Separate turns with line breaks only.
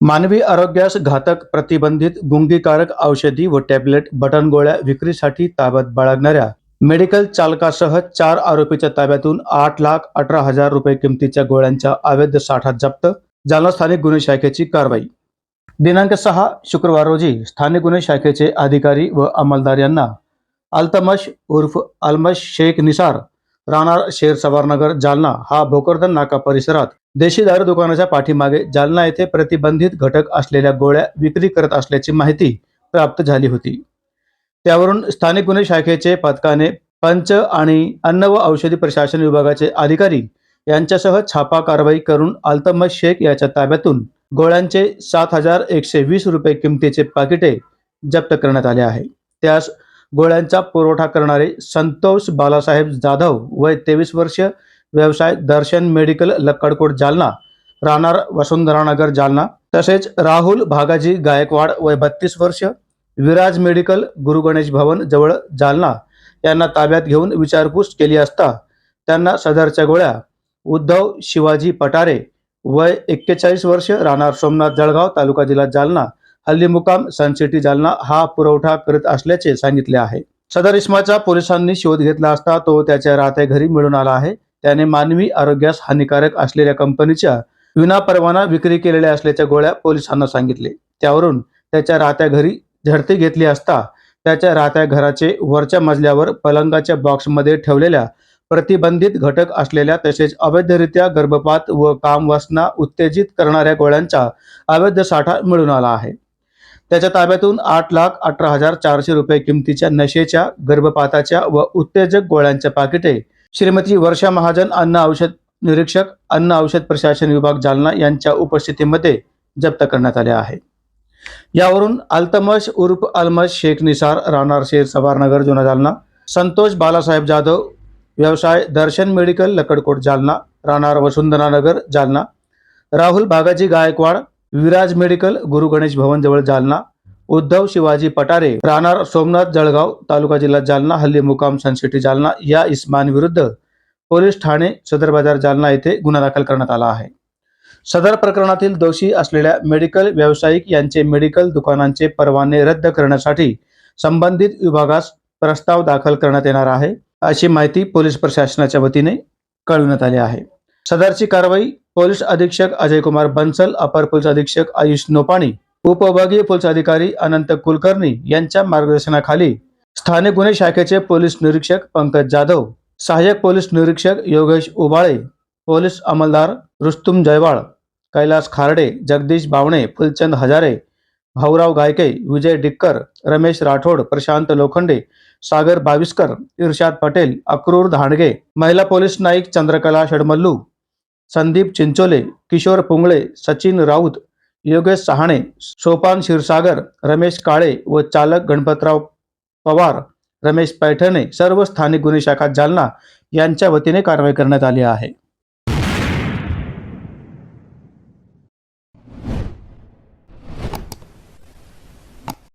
मानवी आरोग्यास घातक प्रतिबंधित गुंगीकारक औषधी व टॅबलेट बटन गोळ्या विक्रीसाठी ताब्यात बाळगणाऱ्या मेडिकल चालकासह चार आरोपीच्या ताब्यातून आठ लाख अठरा हजार रुपये किमतीच्या गोळ्यांच्या अवैध साठा जप्त जालना स्थानिक गुन्हे शाखेची कारवाई. दिनांक सहा शुक्रवार रोजी स्थानिक गुन्हे शाखेचे अधिकारी व अंमलदार यांना अल्तमश उर्फ अल्मश शेख निसार राहणार शेर सवारनगर जालना हा भोकरदन नाका परिसरात देशी दारू दुकानाच्या पाठीमागे जालना येथे प्रतिबंधित घटक असलेल्या गोळ्या विक्री करत असल्याची माहिती प्राप्त झाली होती. त्यावरून स्थानिक गुन्हे शाखेचे पथकाने पंच आणि अन्न व औषधी प्रशासन विभागाचे अधिकारी यांच्यासह छापा कारवाई करून अल्तमद शेख याच्या ताब्यातून गोळ्यांचे सात हजार एकशे वीस रुपये किमतीचे पाकिटे जप्त करण्यात आले आहे. त्यास गोळ्यांचा पुरवठा करणारे संतोष बालासाहेब जाधव वय तेवीस वर्ष व्यवसाय दर्शन मेडिकल लक्कडकोट जालना राहणार वसुंधरानगर जालना. तसेच राहुल भागाजी गायकवाड वय बत्तीस वर्ष विराज मेडिकल गुरु गणेश भवन जवळ जालना. यांना ताब्यात घेऊन विचारपूस केली असता त्यांना सदरच्या गोळ्या. उद्धव शिवाजी पटारे वय एक्केचाळीस वर्ष राहणार सोमनाथ जळगाव तालुका जिल्हा जालना. हल्ली मुकाम सनसिटी जालना हा पुरवठा करत असल्याचे सांगितले आहे. सदर इस्माचा पोलिसांनी शोध घेतला असता तो त्याच्या राहत्या घरी मिळून आला आहे. त्याने मानवी आरोग्यास हानिकारक असलेल्या कंपनीच्या विनापरवाना विक्री केलेल्या असल्याच्या गोळ्या पोलिसांना सांगितले. त्यावरून त्याच्या राहत्या घरी झडती घेतली असता त्याच्या राहत्या घराचे वरच्या मजल्यावर पलंगाच्या बॉक्समध्ये ठेवलेल्या प्रतिबंधित घटक असलेल्या तसेच अवैधरित्या गर्भपात व कामवासना उत्तेजित करणाऱ्या गोळ्यांचा अवैध साठा मिळून आला आहे. त्याच्या ताब्यातून आठ लाख अठरा हजार चारशे रुपये किमतीच्या नशेच्या गर्भपाताच्या व उत्तेजक गोळ्यांच्या पाकिटे श्रीमती वर्षा महाजन अन्न औषध निरीक्षक अन्न औषध प्रशासन विभाग जालना यांच्या उपस्थितीमध्ये जप्त करण्यात आले आहे. यावरून अल्तमश उर्फ अलमश शेख निसार राहणार शेर सवारनगर जुना जालना संतोष बालासाहेब जाधव व्यवसाय दर्शन मेडिकल लकडकोट जालना राहणार वसुंधरानगर जालना राहुल बागाजी गायकवाड विराज मेडिकल गुरु गणेश भवन जवळ जालना उद्धव शिवाजी पटारे राहणार सोमनाथ जळगाव तालुका जिल्हा जालना हल्ली मुकाम सनसिटी जालना या इस्मांविरुद्ध पोलीस ठाणे सदर बाजार जालना येथे गुन्हा दाखल करण्यात आला आहे. सदर प्रकरणातील दोषी असलेल्या मेडिकल व्यावसायिक यांचे मेडिकल दुकानांचे परवाने रद्द करण्यासाठी संबंधित विभागास प्रस्ताव दाखल करण्यात येणार आहे अशी माहिती पोलीस प्रशासनाच्या वतीने कळवण्यात आली आहे. सदरची कारवाई पोलीस अधीक्षक अजय कुमार बन्सल अपर पोलीस अधीक्षक आयुष नोपाणी उपविभागीय पोलीस अधिकारी अनंत कुलकर्णी यांच्या मार्गदर्शनाखाली स्थानिक गुन्हे शाखेचे पोलीस निरीक्षक पंकज जाधव सहाय्यक पोलीस निरीक्षक योगेश उबाळे पोलीस अंमलदार रुस्तुम जयवाळ कैलास खारडे जगदीश बावणे फुलचंद हजारे भाऊराव गायके विजय डिक्कर रमेश राठोड प्रशांत लोखंडे सागर बाविस्कर इर्शाद पटेल अक्रूर धांडगे महिला पोलीस नाईक चंद्रकला षडमल्लू संदीप चिंचोले किशोर पुंगळे सचिन राऊत योगेश सहाणे सोपान क्षीरसागर रमेश काळे व चालक गणपतराव पवार रमेश पैठणे सर्व स्थानिक गुन्हे शाखा जालना यांच्या वतीने कारवाई करण्यात आली आहे.